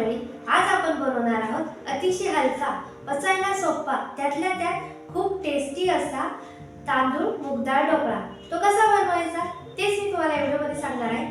मंडळी आज आपण बनवणार आहोत अतिशय हलका पचायला सोपा त्यातल्या त्यात खूप टेस्टी असा तांदूळ मुगदाळ ढोकळा. तो कसा बनवायचा? तेच मी तुम्हाला या व्हिडिओमध्ये सांगणार आहे.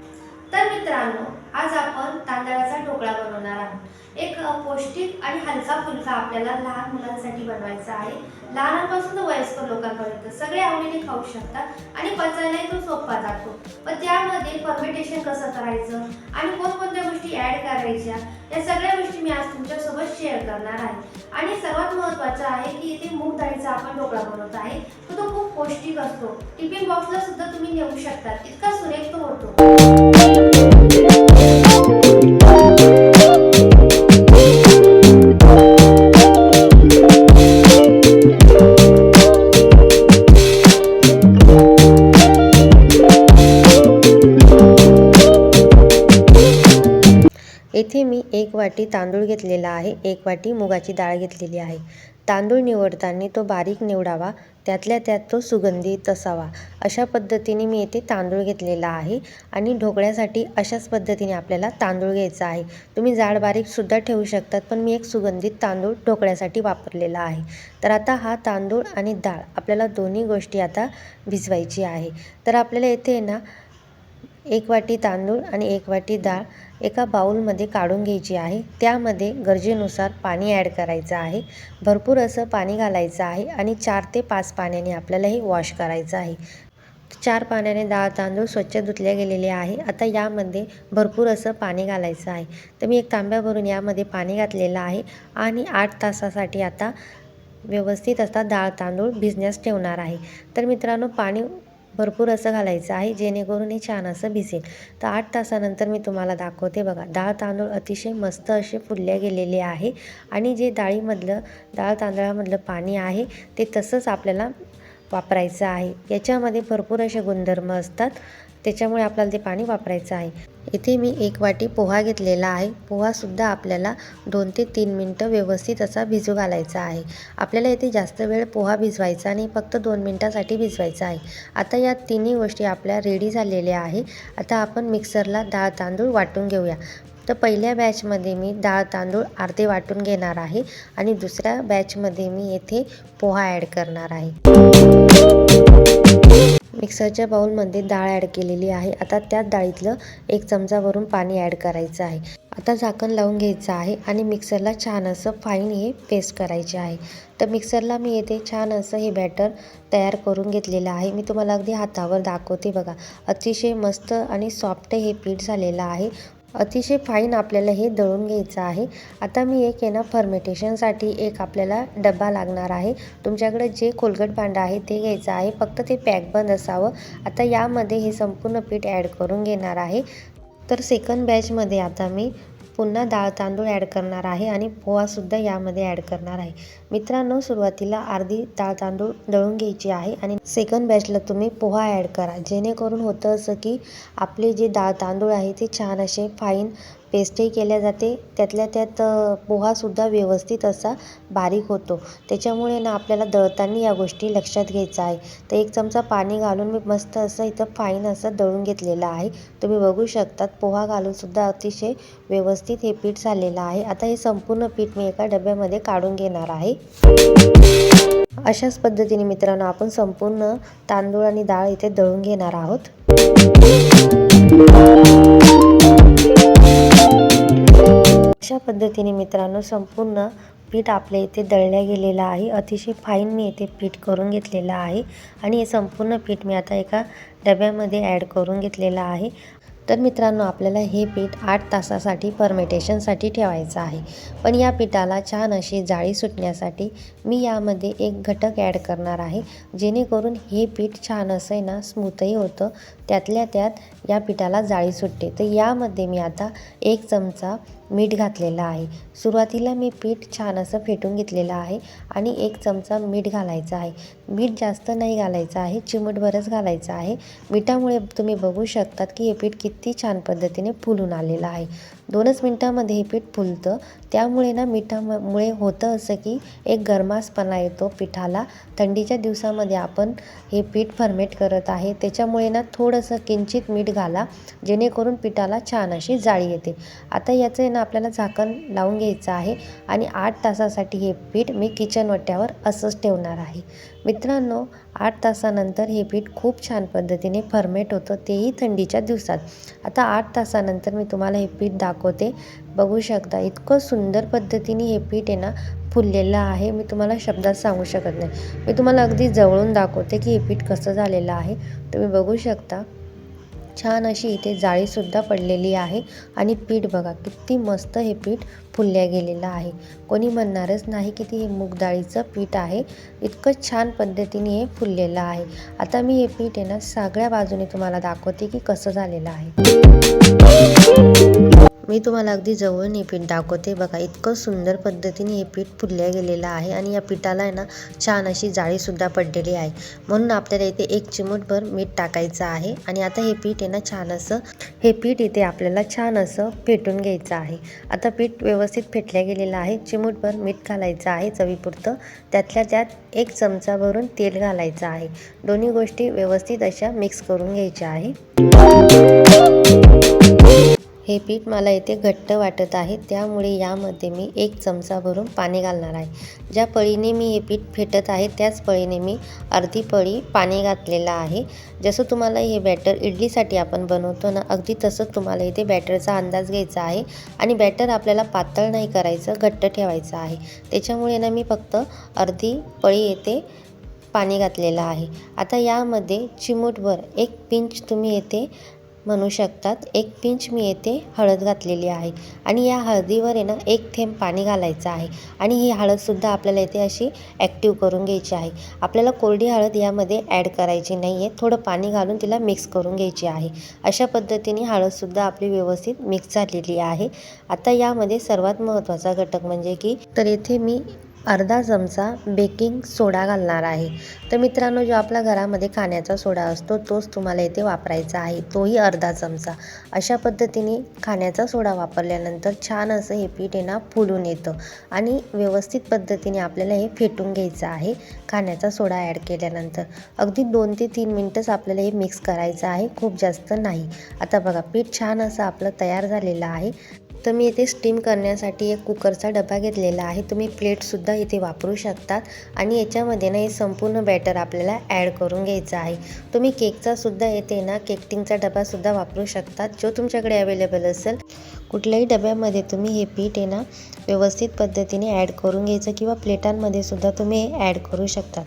तर मित्रांनो आज आपण तांदळाचा ढोकळा बनवणार आहोत. एक पौष्टिक आणि हलका फुलका आपल्याला लहान मुलांसाठी बनवायचा आहे. लहानांपासून तर वयस्कर लोकांपर्यंत सगळे आवडीने खाऊ शकतात आणि पचायलाही तो सोपा जातो. पण त्यामध्ये फर्मेंटेशन कसं करायचं आणि कोणकोणत्या गोष्टी ॲड करायच्या या सगळ्या गोष्टी मी आज तुमच्यासोबत शेअर करणार आहे. आणि सर्वात महत्त्वाचं आहे की इथे मूग डाळीचा आपण ढोकळा बनवत आहे. तो तो खूप पौष्टिक असतो. टिफिन बॉक्सला सुद्धा तुम्ही नेऊ शकता. इतका सुरेख तो होतो. येथे मी एक वाटी तांदूळ घेतलेला आहे एक वाटी मुगाची डाळ घेतलेली आहे. तांदूळ निवडताना तो बारीक निवडावा. त्यातल्या त्यात तो सुगंधित असावा अशा पद्धतीने मी येथे तांदूळ घेतलेला आहे आणि ढोकळ्यासाठी अशाच पद्धतीने आपल्याला तांदूळ घ्यायचा आहे. तुम्ही जाड बारीकसुद्धा ठेवू शकतात पण मी एक सुगंधित तांदूळ ढोकळ्यासाठी वापरलेला आहे. तर आता हा तांदूळ आणि डाळ आपल्याला दोन्ही गोष्टी आता भिजवायची आहे. तर आपल्याला येथे ना एक वाटी तांदूळ आणि एक वाटी डाळ एका बाउलमध्ये काढून घ्यायची आहे. त्यामध्ये गरजेनुसार पाणी ॲड करायचं आहे. भरपूर असं पाणी घालायचं आहे आणि चार ते पाच पाण्याने आपल्याला हे वॉश करायचं आहे. चार पाण्याने डाळ तांदूळ स्वच्छ धुतले गेलेले आहे. आता यामध्ये भरपूर असं पाणी घालायचं आहे. तर मी एक तांब्या भरून यामध्ये पाणी घातलेलं आहे आणि आठ तासासाठी आता व्यवस्थित असा डाळ तांदूळ भिजण्यास ठेवणार आहे. तर मित्रांनो पाणी भरपूर असं घालायचं आहे जेणेकरून हे छान असं भिजेल. तर आठ तासानंतर मी तुम्हाला दाखवते बघा. डाळ तांदूळ अतिशय मस्त असे फुलले गेलेले आहे आणि जे डाळीमधलं डाळ तांदळामधलं पाणी आहे ते तसंच आपल्याला वापरायचं आहे. याच्यामध्ये भरपूर असे गुणधर्म असतात. त्याच्यामुळे आपल्याला ते पाणी वापरायचं आहे. इथे मी एक वाटी पोहा घेतलेला आहे. पोहासुद्धा आपल्याला दोन ते तीन मिनटं व्यवस्थित असा भिजू घालायचा आहे. आपल्याला इथे जास्त वेळ पोहा भिजवायचा आणि फक्त दोन मिनटासाठी भिजवायचा आहे. आता या तिन्ही गोष्टी आपल्या रेडी झालेल्या आहे. आता आपण मिक्सरला डाळ तांदूळ वाटून घेऊया. तर पहिल्या बॅचमध्ये मी डाळ तांदूळ अर्धे वाटून घेणार आहे आणि दुसऱ्या बॅचमध्ये मी येथे पोहा ॲड करणार आहे. मिक्सरच्या बाउलमध्ये डाळ ॲड केलेली आहे. आता त्याच डाळीतलं एक चमचावरून पाणी ॲड करायचं आहे. आता झाकण लावून घ्यायचं आहे आणि मिक्सरला छान असं फाईन हे पेस्ट करायचे आहे. तर मिक्सरला मी येथे छान असं हे बॅटर तयार करून घेतलेलं आहे. मी तुम्हाला अगदी हातावर दाखवते बघा. अतिशय मस्त आणि सॉफ्ट हे पीठ झालेलं आहे. अतिशय फाईन आपल्याला हे दळून घ्यायचं आहे. आता मी एक आहे ना फर्मेटेशनसाठी एक आपल्याला डबा लागणार आहे. तुमच्याकडे जे खोलगट भांडं आहे ते घ्यायचं आहे. फक्त ते पॅक बंद असावं. आता यामध्ये हे संपूर्ण पीठ ॲड करून घेणार आहे. तर सेकंड बॅचमध्ये आता मी पुन्हा डाळ तांदूळ ॲड करणार आहे आणि पोहासुद्धा यामध्ये ॲड करणार आहे. मित्रांनो सुरुवातीला अर्धी डाळ तांदूळ दळून घ्यायची आहे आणि सेकंड बॅचला तुम्ही पोहा ॲड करा. जेणेकरून होतं असं की आपले जे डाळ तांदूळ आहे ते छान असे फाईन पेस्टही केल्या जाते. त्यातल्या त्यात पोहासुद्धा व्यवस्थित असा बारीक होतो. त्याच्यामुळे ना आपल्याला दळताना या गोष्टी लक्षात घ्यायचं आहे. तर एक चमचा पाणी घालून मी मस्त असं इथं फाईन असं दळून घेतलेलं आहे. तुम्ही बघू शकतात पोहा घालूनसुद्धा अतिशय व्यवस्थित हे पीठ झालेलं आहे. आता हे संपूर्ण पीठ मी एका डब्यामध्ये काढून घेणार आहे. अशाच पद्धतीने मित्रांनो आपण संपूर्ण तांदूळ आणि डाळ इथे दळून घेणार आहोत. अशा पद्धतीने मित्रांनो संपूर्ण पीठ आपल्या इथे दळल्या गेलेलं आहे. अतिशय फाईन मी इथे पीठ करून घेतलेलं आहे आणि हे संपूर्ण पीठ मी आता एका डब्यामध्ये ॲड करून घेतलेलं आहे. तर मित्रांनो आपल्याला हे पीठ आठ तासासाठी फर्मेटेशनसाठी ठेवायचं आहे. पण या पिठाला छान अशी जाळी सुटण्यासाठी मी यामध्ये एक घटक ॲड करणार आहे जेणेकरून हे पीठ छान असं आहे ना स्मूथही होतं. त्यातल्या त्यात या पिठाला जाळी सुटते. तर यामध्ये मी आता एक चमचा मीठ घातलेलं आहे. सुरुवातीला मी पीठ छान असं फेटून घेतलेलं आहे आणि एक चमचा मीठ घालायचं आहे. मीठ जास्त नाही घालायचं आहे चिमटभरच घालायचं आहे. मिठामुळे तुम्ही बघू शकतात की हे पीठ किती छान पद्धतीने फुलून आलेलं आहे. दोनच मिनटामध्ये हे पीठ फुलतं. त्यामुळे ना मिठामुळे होतं असं की एक गरमासपणा येतो पिठाला. थंडीच्या दिवसामध्ये आपण हे पीठ फर्मेट करत आहे. त्याच्यामुळे ना थोडंसं किंचित मीठ घाला जेणेकरून पिठाला छान अशी जाळी येते. आता याचं आहे ना आपल्याला झाकण लावून घ्यायचं आहे आणि आठ तासासाठी हे पीठ मी किचन वट्यावर असंच ठेवणार आहे. मित्रांनो आठ तासानंतर हे पीठ खूप छान पद्धतीने फर्मेट होतं तेही थंडीच्या दिवसात. आता आठ तासानंतर मी तुम्हाला हे पीठ दाखवते. बघू शकता इतकं सुंदर पद्धतीने हे पीठ आहे ना फुललेलं आहे. मी तुम्हाला शब्दात सांगू शकत नाही. मी तुम्हाला अगदी जवळून दाखवते की हे पीठ कसं झालेलं आहे. तुम्ही बघू शकता. छान अशी इथे जाळीसुद्धा पडलेली आहे. आणि पीठ बघा किती मस्त हे पीठ फुलल्या गेलेलं आहे. कोणी म्हणणारच नाही की ते हे मूगडाळीचं पीठ आहे. इतकं छान पद्धतीने हे फुललेलं आहे. आता मी हे पीठ आहे ना सगळ्या बाजूने तुम्हाला दाखवते की कसं झालेलं आहे. मी तुम्हाला अगदी जवळून हे पीठ दाखवते. बघा इतकं सुंदर पद्धतीने हे पीठ फुलल्या गेलेलं आहे आणि या पिठाला आहे ना छान अशी जाळीसुद्धा पडलेली आहे. म्हणून आपल्याला इथे एक चिमूटभर मीठ टाकायचं आहे आणि आता हे पीठ आहे ना छान असं हे पीठ इथे आपल्याला छान असं फेटून घ्यायचं आहे. आता पीठ व्यवस्थित फेटल्या गेलेलं आहे. चिमूटभर मीठ घालायचं आहे चवीपुरतं. त्यातल्या त्यात एक चमचा भरून तेल घालायचं आहे. दोन्ही गोष्टी व्यवस्थित अशा मिक्स करून घ्यायच्या आहे. हे पीठ मला इथे घट्ट वाटत आहे त्यामुळे यामध्ये मी एक चमचा भरून पाणी घालणार आहे. ज्या पळीने मी हे पीठ फेटत आहे त्याच पळीने मी अर्धी पळी पाणी घातलेलं आहे. जसं तुम्हाला हे बॅटर इडलीसाठी आपण बनवतो ना अगदी तसंच तुम्हाला इथे बॅटरचा अंदाज घ्यायचा आहे आणि बॅटर आपल्याला पातळ नाही करायचं घट्ट ठेवायचं आहे. त्याच्यामुळे ना मी फक्त अर्धी पळी येते पाणी घातलेलं आहे. आता यामध्ये चिमूटभर एक पिंच तुम्ही येथे म्हणू शकतात. एक पिंच मी येथे हळद घातलेली आहे आणि या हळदीवर आहे ना एक थेंब पाणी घालायचं आहे आणि ही हळदसुद्धा आपल्याला इथे अशी ॲक्टिव्ह करून घ्यायची आहे. आपल्याला कोरडी हळद यामध्ये ॲड करायची नाही आहे थोडं पाणी घालून तिला मिक्स करून घ्यायची आहे. अशा पद्धतीने हळदसुद्धा आपली व्यवस्थित मिक्स झालेली आहे. आता यामध्ये सर्वात महत्त्वाचा घटक म्हणजे की तर येथे मी अर्धा चमचा बेकिंग सोडा घालणार आहे. तर मित्रांनो जो आपल्या घरामध्ये खाण्याचा सोडा असतो तोच तुम्हाला इथे वापरायचा आहे. तोही अर्धा चमचा. अशा पद्धतीने खाण्याचा सोडा वापरल्यानंतर छान असं हे पीठ आहे ना फुलून येतं. आणि व्यवस्थित पद्धतीने आपल्याला हे फेटून घ्यायचं आहे खाण्याचा सोडा ॲड केल्यानंतर. अगदी दोन ते तीन मिनटंच आपल्याला हे मिक्स करायचं आहे खूप जास्त नाही. आता बघा पीठ छान असं आपलं तयार झालेलं आहे. तर मी इथे स्टीम करण्यासाठी एक कुकरचा डबा घेतलेला आहे. तुम्ही प्लेटसुद्धा इथे वापरू शकतात. आणि याच्यामध्ये ना हे संपूर्ण बॅटर आपल्याला ॲड करून घ्यायचं आहे. तुम्ही केकचासुद्धा येते ना केकटिंगचा डबासुद्धा वापरू शकतात. जो तुमच्याकडे अवेलेबल असेल कुठल्याही डब्यामध्ये तुम्ही हे पीठ आहे ना व्यवस्थित पद्धतीने ॲड करून घ्यायचं किंवा प्लेटांमध्ये सुद्धा तुम्ही हे ॲड करू शकतात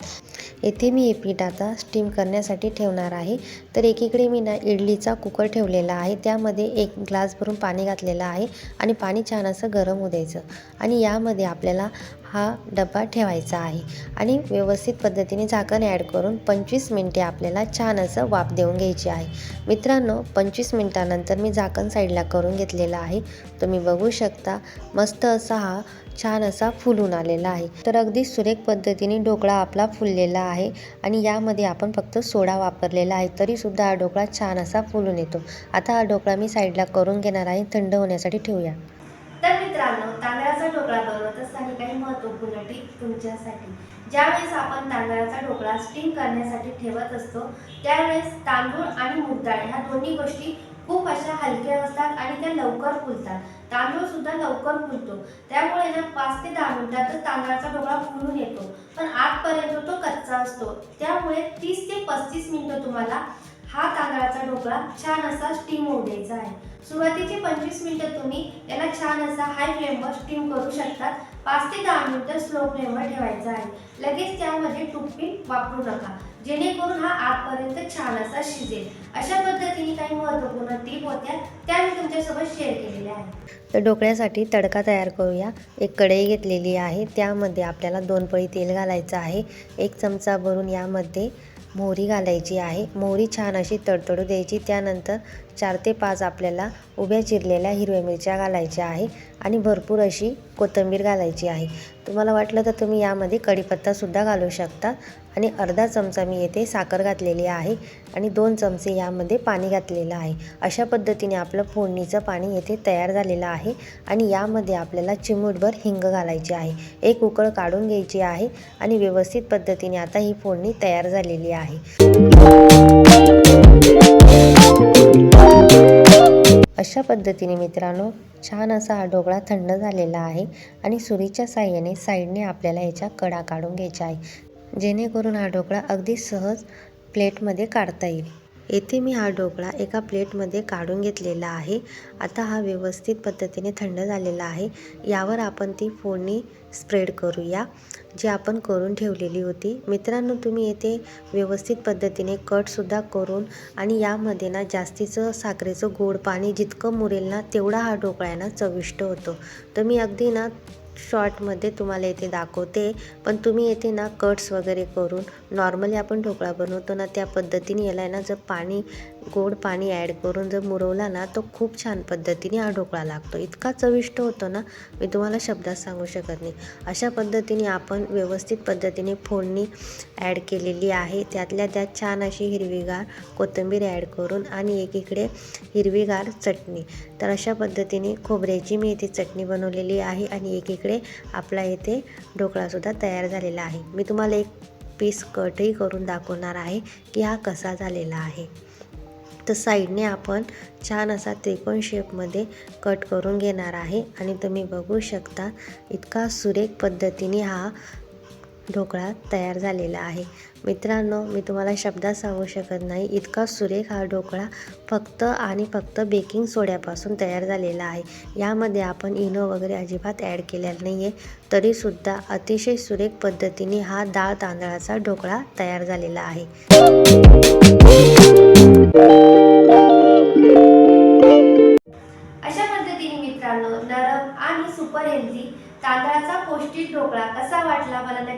येथे मी हे पीठ आता स्टीम करण्यासाठी ठेवणार आहे. तर एकीकडे मी ना इडलीचा कुकर ठेवलेला आहे. त्यामध्ये एक ग्लास भरून पाणी घातलेलं आहे आणि पाणी छान असं गरम होऊ द्यायचं. आणि यामध्ये आपल्याला हा डबा ठेवायचा आहे आणि व्यवस्थित पद्धतीने झाकण ॲड करून पंचवीस मिनटे आपल्याला छान असं वाफ देऊन घ्यायची आहे. मित्रांनो पंचवीस मिनटानंतर मी झाकण साईडला करून घेतलेलं आहे. तुम्ही बघू शकता मस्त असा हा छान असा फुलून आलेला आहे. तर अगदी सुरेख पद्धतीने ढोकळा आपला फुललेला आहे आणि यामध्ये आपण फक्त सोडा वापरलेला आहे तरीसुद्धा हा ढोकळा छान असा फुलून येतो. आता हा ढोकळा मी साईडला करून घेणार आहे थंड होण्यासाठी ठेवूया. तर मित्रांनो तांदळाचा ढोकळा बनवत असताना काही पीक तुमच्यासाठी. ज्यावेळेस आपण तांदळाचा ढोकळा स्टीम करण्यासाठी ठेवत असतो त्यावेळेस तांदूळ आणि मुगडाळ ह्या दोन्ही गोष्टी खूप अशा हलक्या असतात आणि त्या लवकर फुलतात. तांदूळ सुद्धा लवकर फुलतो. त्यामुळे ना पाच ते दहा मिनिटातच तांदळाचा ढोकळा फुलून येतो. पण आतपर्यंत तो कच्चा असतो. त्यामुळे तीस ते पस्तीस मिनिटं तुम्हाला हा तांदळाचा ढोकळा छान असा स्टीम होऊ द्यायचा आहे. सुरुवातीचे पंचवीस मिनिटं तुम्ही याला छान असा हाय फ्लेमवर स्टीम करू शकतात. पाच ते दहा मिनिटं स्लो फ्लेमवर ठेवायचं आहे. लगेच त्यामध्ये टूथपिक वापरू नका. जेणेकरून हा आतपर्यंत छान असा शिजेल. अशा पद्धतीने काही महत्त्वपूर्ण टीप होत्या त्या मी तुमच्यासोबत शेअर केलेल्या आहेत. तर ढोकळ्यासाठी तडका तयार करूया. एक कढई घेतलेली आहे. त्यामध्ये आपल्याला दोन पळी तेल घालायचं आहे. एक चमचा भरून यामध्ये मोहरी घालायची आहे. मोहरी छान अशी तडतडू द्यायची. त्यानंतर चार ते पाच आपल्याला उभ्या चिरलेल्या हिरव्या मिरच्या घालायच्या आहे आणि भरपूर अशी कोथिंबीर घालायची आहे. तुम्हाला वाटलं तर तुम्ही यामध्ये कढीपत्तासुद्धा घालू शकता आणि अर्धा चमचा मी येथे साखर घातलेली आहे आणि दोन चमचे यामध्ये पाणी घातलेलं आहे. अशा पद्धतीने आपलं फोडणीचं पाणी येथे तयार झालेलं आहे आणि यामध्ये आपल्याला चिमूटभर हिंग घालायची आहे. एक उकळ काढून घ्यायची आहे आणि व्यवस्थित पद्धतीने आता ही फोडणी तयार झालेली आहे. अशा पद्धतीने मित्रांनो छान असा हा ढोकळा थंड झालेला आहे आणि सुरीच्या साह्याने साईडने आपल्याला याच्या कडा काढून घ्यायच्या आहे. जेणेकरून हा ढोकळा अगदी सहज प्लेटमध्ये काढता येईल. येथे मी हा ढोकळा एका प्लेटमध्ये काढून घेतलेला आहे. आता हा व्यवस्थित पद्धतीने थंड झालेला आहे. यावर आपण ती फोडणी स्प्रेड करूया जी आपण करून ठेवलेली होती. मित्रांनो तुम्ही येथे व्यवस्थित पद्धतीने कटसुद्धा करून आणि यामध्ये ना जास्तीचं साखरेचं गोड पाणी जितकं मुरेल ना तेवढा हा ढोकळा ना चविष्ट होतो. तर मी अगदी ना शॉर्टमध्ये तुम्हाला येथे दाखवते. पण तुम्ही येथे ना कट्स वगैरे करून नॉर्मली आपण ढोकळा बनवतो ना त्या पद्धतीने याला आहे ना जर पाणी गोड पाणी ॲड करून जर मुरवला ना तो खूप छान पद्धतीने हा ढोकळा लागतो. इतका चविष्ट होतो ना मी तुम्हाला शब्दात सांगू शकत नाही. अशा पद्धतीने आपण व्यवस्थित पद्धतीने फोडणी ॲड केलेली आहे. त्यातल्या त्यात छान अशी हिरवीगार कोथिंबीर ॲड करून आणि एकीकडे हिरवीगार चटणी. तर अशा पद्धतीने खोबऱ्याची मी इथे चटणी बनवलेली आहे आणि एकीकडे आपला येथे ढोकळासुद्धा तयार झालेला आहे. मी तुम्हाला एक पीस कटही करून दाखवणार आहे की हा कसा झालेला आहे. तर साईडने आपण छान असा त्रिकोण शेपमध्ये कट करून घेणार आहे. आणि तुम्ही बघू शकता इतका सुरेख पद्धतीने हा ढोकळा तयार झालेला आहे. मित्रांनो मी तुम्हाला शब्दात सांगू शकत नाही इतका सुरेख हा ढोकळा फक्त आणि फक्त बेकिंग सोड्यापासून तयार झालेला आहे. यामध्ये आपण इनो वगैरे अजिबात ॲड केलेला नाही आहे तरीसुद्धा अतिशय सुरेख पद्धतीने हा डाळ तांदळाचा ढोकळा तयार झालेला आहे.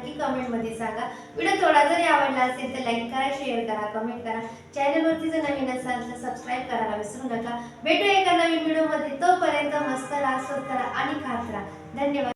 नक्की कमेंटमध्ये सांगा. व्हिडिओ थोडा जरी आवडला असेल तर लाईक करा शेअर करा कमेंट करा. चॅनलवरती जर नवीन असाल तर सबस्क्राईब करायला विसरू नका. भेटू एका नवीन व्हिडिओमध्ये तोपर्यंत मस्त राहा स्वस्त राहा आणि खात राहा. धन्यवाद.